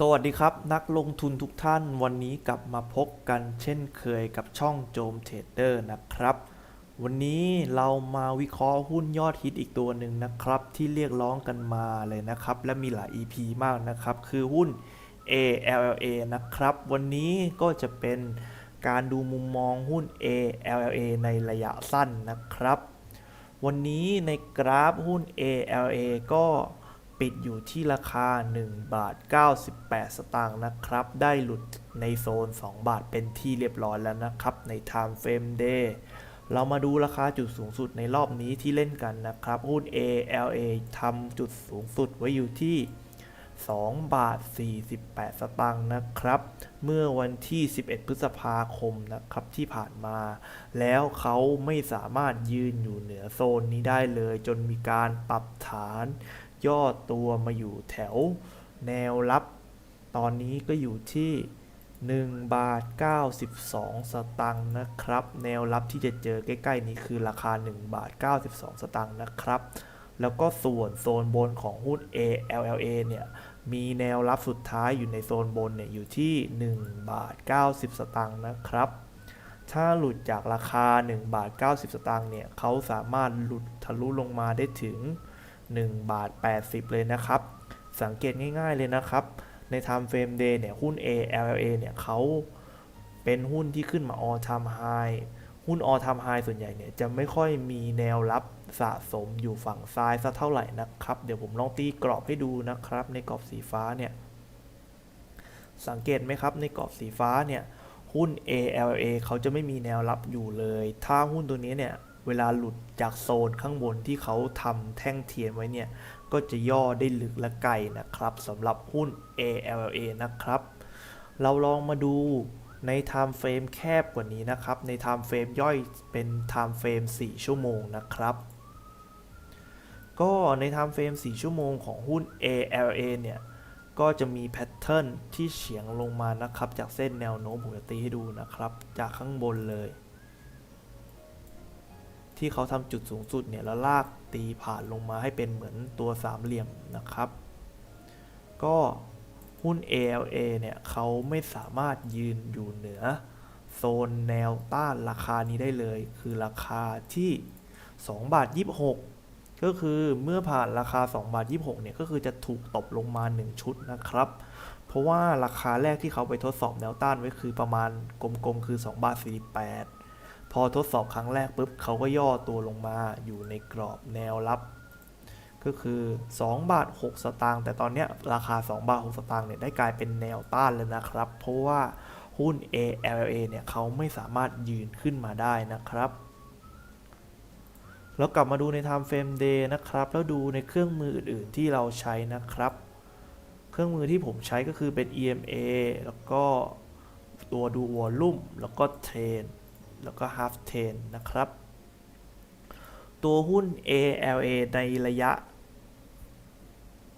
สวัสดีครับ นักลงทุนทุกท่านวันนี้กลับมาพบกันเช่นเคยกับช่องโจมเทรดเดอร์นะครับ วันนี้เรามาวิเคราะห์หุ้นยอดฮิตอีกตัวหนึ่งนะครับ ที่เรียกร้องกันมาเลยนะครับ และมีหลาย EP มากนะครับ คือหุ้น ALLA นะครับ วันนี้ก็จะเป็นการดูมุมมองหุ้น ALLA ในระยะสั้นนะครับ วันนี้ในกราฟหุ้น ALA ก็ ปิดอยู่ที่ราคา 1 บาท 98 สตางค์นะครับ ได้หลุดในโซน 2 บาทเป็นที่เรียบร้อยแล้วนะครับ ใน Time Frame Day เรามาดูราคาจุดสูงสุดในรอบนี้ที่เล่นกันนะครับ หุ้น ALA ทำจุดสูงสุดไว้อยู่ที่ 2 บาท 48 สตางค์นะครับ เมื่อวันที่ 11 พฤษภาคมนะครับที่ผ่านมา แล้วเขาไม่สามารถยืนอยู่เหนือโซนนี้ได้เลย จนมีการปรับฐาน ย่อตัวมาอยู่แถวแนวรับ ตอนนี้ก็อยู่ที่ 1 บาท 92 สตังค์นะครับ แนวรับที่จะเจอใกล้ ๆ นี้คือราคา 1 บาท 92 สตังค์นะครับ แล้วก็ส่วนโซนบนของหุ้น ALLA เนี่ย มีแนวรับสุดท้ายอยู่ในโซนบนเนี่ยอยู่ที่ 1 บาท 90 สตางค์นะครับถ้าหลุดจากราคา 1 บาท 90 สตางค์เนี่ยเขาสามารถหลุดทะลุลงมาได้ถึง 1 บาท 80 เลยนะครับ สังเกตง่ายๆเลยนะครับ ใน Time Frame Day เนี่ย หุ้น ALA เนี่ยเขาเป็นหุ้นที่ขึ้นมา all time high หุ้น all time high ส่วนใหญ่เนี่ย จะไม่ค่อยมีแนวรับสะสมอยู่ฝั่งซ้ายสักเท่าไหร่นะครับ เดี๋ยวผมลองตีกรอบให้ดูนะครับ ในกรอบสีฟ้าเนี่ย สังเกตไหมครับ ในกรอบสีฟ้าเนี่ย หุ้น ALA เขาจะไม่มีแนวรับอยู่เลย ถ้าหุ้นตัวนี้เนี่ย เวลาหลุดจากโซนข้างบนที่เขาทำแท่งเทียนไว้เนี่ย ก็จะย่อได้ลึกและไกลนะครับสำหรับหุ้น ALA นะครับ เราลองมาดูใน Time Frame แคบกว่านี้นะครับ ใน Time Frame ย่อยเป็น Time Frame 4 ชั่วโมงนะครับ ก็ใน Time Frame 4 ชั่วโมงของหุ้น ALA เนี่ย ก็จะมีแพทเทิร์นที่เฉียงลงมานะครับ จากเส้นแนวโน้มผมจะตีให้ดูนะครับ จากข้างบนเลย ที่เขาทำจุดสูงสุดเนี่ยแล้วลากตีผ่านลงมาให้เป็นเหมือนตัวสามเหลี่ยมนะครับ ก็หุ้น ALA เนี่ยเขาไม่สามารถยืนอยู่เหนือ โซนแนวต้านราคานี้ได้เลย คือราคาที่2บาท26 ก็คือเมื่อผ่านราคา2บาท26เนี่ยก็คือจะถูกตบลงมา 1 ชุดนะครับ เพราะว่าราคาแรกที่เขาไปทดสอบแนวต้านไว้คือประมาณกลมๆคือ2บาท48 พอทดสอบครั้งแรกปุ๊บเขาก็ย่อตัวลงมาอยู่ในกรอบแนวรับ ก็คือ 2 บาท 6 สตางค์แต่ตอนนี้ราคา 2 บาท 6 สตางค์เนี่ยได้กลายเป็นแนวต้านเลยนะครับ เพราะว่าหุ้น ALA เนี่ยเขาไม่สามารถยืนขึ้นมาได้นะครับแล้วกลับมาดูใน Time Frame Day นะครับ แล้วดูในเครื่องมืออื่น ๆ ที่เราใช้นะครับ เครื่องมือที่ผมใช้ก็คือเป็น EMA แล้วก็ตัวดู Volume แล้วก็ Train แล้วก็ Half Train นะครับ ตัวหุ้น ALA ในระยะ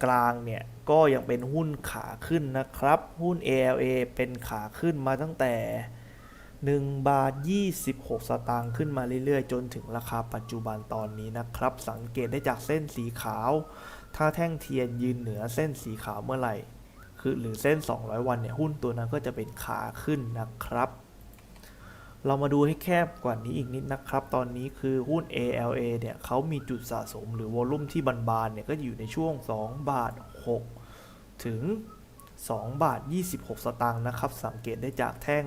กลางเนี่ย ก็ยังเป็นหุ้นขาขึ้นนะครับ หุ้น ALA เป็นขาขึ้นมาตั้งแต่1บาท 26 สตางค์ขึ้นมาเรื่อยๆ จนถึงราคาปัจจุบันตอนนี้นะครับ สังเกตได้จากเส้นสีขาว ถ้าแท่งเทียนยืนเหนือเส้นสีขาวเมื่อไหร่ คือหรือเส้น 200 วันเนี่ย หุ้นตัวนั้นก็จะเป็นขาขึ้นนะครับ เรามาดูให้แคบกว่านี้อีกนิดนะครับ ตอนนี้คือหุ้น ALA เนี่ยเขามีจุดสะสมหรือวอลุ่มที่บานๆเนี่ยก็อยู่ในช่วง 2 บาท 6 ถึง 2 บาท 26 สตางค์นะครับ สังเกตได้จากแท่ง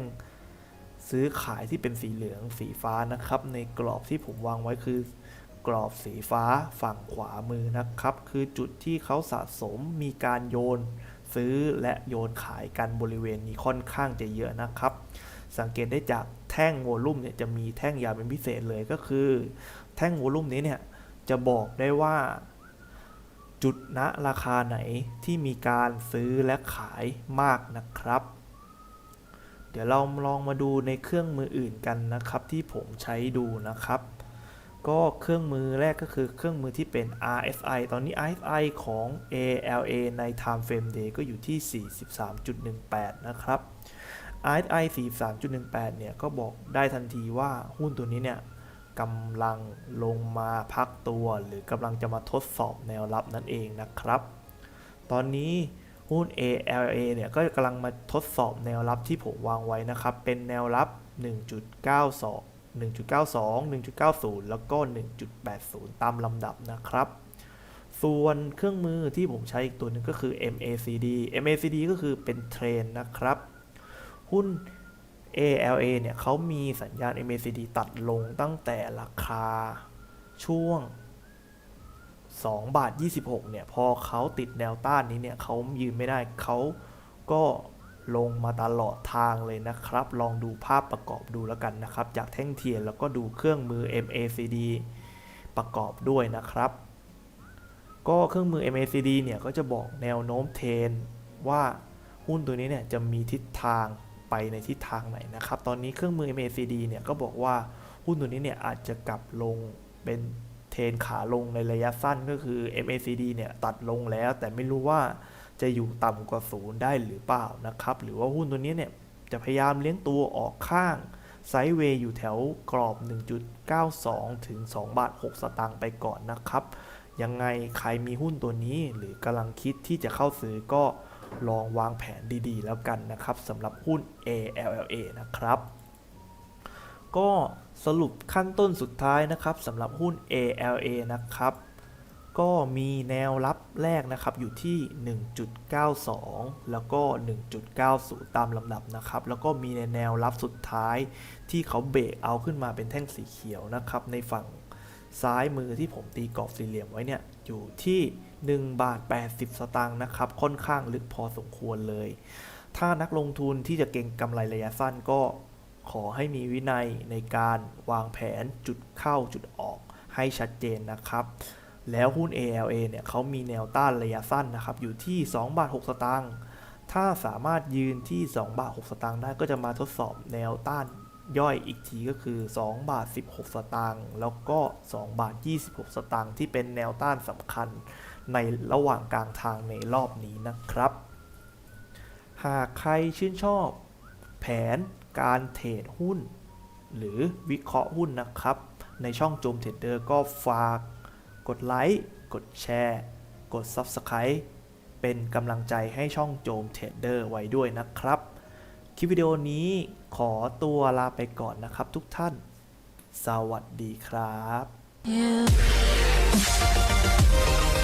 ซื้อขายที่เป็นสีเหลืองสีฟ้านะครับ ในกรอบที่ผมวางไว้คือกรอบสีฟ้าฝั่งขวามือนะครับ คือจุดที่เขาสะสมมีการโยนซื้อและโยนขายกันบริเวณนี้ค่อนข้างจะเยอะนะครับ สังเกตได้จากแท่งโวลุ่มเนี่ยจะมีแท่งยาวเป็นพิเศษเลยก็คือ แท่งโวลุ่มนี้เนี่ยจะบอกได้ว่า จุดณราคาไหนที่มีการซื้อและขายมากนะครับ เดี๋ยวเราลองมาดูในเครื่องมืออื่นกันนะครับ ที่ผมใช้ดูนะครับ ก็เครื่องมือแรกก็คือเครื่องมือที่เป็น RSI ตอนนี้ RSI ของ ALA ใน Time Frame Day ก็อยู่ที่ 43.18 นะครับ RSI 43.18 เนี่ยก็บอกได้ทันทีว่าหุ้นตัวนี้เนี่ยกำลังลงมาพักตัว หรือกำลังจะมาทดสอบแนวรับนั่นเองนะครับ ตอนนี้หุ้น ALA เนี่ยก็กำลังมาทดสอบแนวรับที่ผมวางไว้นะครับ เป็นแนวรับ 1.92 1.92 1.90 แล้วก็ 1.80 ตามลำดับนะครับ ส่วนเครื่องมือที่ผมใช้อีกตัวหนึงก็คือ MACD MACD ก็คือเป็นเทรนนะครับ หุ้น ALA เนี่ยเขามีสัญญาณ MACD ตัดลงตั้งแต่ราคาช่วง 2 บาท 26 เนี่ย พอเขาติดแนวต้านนี้เนี่ยเขายืนไม่ได้เขาก็ลงมาตลอดทางเลยนะครับ ลองดูภาพประกอบดูแล้วกันนะครับ จากแท่งเทียนแล้วก็ดูเครื่องมือ MACD ประกอบด้วยนะครับ ก็เครื่องมือ MACD เนี่ยก็จะบอกแนวโน้มเทรนว่าหุ้นตัวนี้เนี่ยจะมีทิศทาง ไปในทิศทางไหนนะครับ ตอนนี้เครื่องมือ MACD เนี่ยก็บอกว่าหุ้นตัวนี้เนี่ยอาจจะกลับลงเป็นเทรนขาลงในระยะสั้นก็คือ MACD เนี่ยตัดลงแล้ว แต่ไม่รู้ว่าจะอยู่ต่ำกว่าศูนย์ได้หรือเปล่านะครับ หรือว่าหุ้นตัวนี้เนี่ยจะพยายามเลี้ยงตัวออกข้างไซด์เวย์อยู่แถวกรอบ 1.92 ถึง 2 บาท 6 สตางค์ไปก่อนนะครับ ยังไงใครมีหุ้นตัวนี้หรือกำลังคิดที่จะเข้าซื้อก็ ลองวางแผนดีๆ แล้วกันนะครับสำหรับหุ้น ALLA นะครับ ก็สรุปขั้นต้นสุดท้ายนะครับสำหรับหุ้น ALA นะครับ ก็มีแนวรับแรกนะครับอยู่ที่ 1.92 แล้วก็ 1.90 ตามลำดับนะครับ แล้วก็มีในแนวรับสุดท้ายที่เขาเบรกเอาขึ้นมาเป็นแท่งสีเขียวนะครับ ในฝั่งซ้ายมือที่ผมตีกรอบสี่เหลี่ยมไว้เนี่ยอยู่ที่ 1 บาท 80 สตางค์นะครับ ค่อนข้างลึกพอสมควรเลย ถ้านักลงทุนที่จะเก็งกำไรระยะสั้นก็ขอให้มีวินัยในการวางแผนจุดเข้าจุดออกให้ชัดเจนนะครับ แล้วหุ้น ALA เนี่ยเขามีแนวต้านระยะสั้นนะครับ อยู่ที่ 2 บาท 6 สตางค์ถ้าสามารถยืนที่ 2 บาท 6 สตางค์ได้ก็จะมาทดสอบแนวต้านย่อยอีกทีก็คือ 2 บาท 16 สตางค์แล้วก็ 2 บาท 26 สตางค์ที่เป็นแนวต้านสำคัญ ในระหว่างกลางทางในรอบนี้นะครับ หากใครชื่นชอบ แผนการเทรดหุ้น หรือวิเคราะห์หุ้นนะครับ ในช่องโจมเทรดเดอร์ก็ฝากกดไลค์ กดแชร์ กด Subscribe เป็นกำลังใจให้ช่องโจมเทรดเดอร์ไว้ด้วยนะครับ คลิปวิดีโอนี้ขอตัวลาไปก่อนนะครับทุกท่าน สวัสดีครับ you.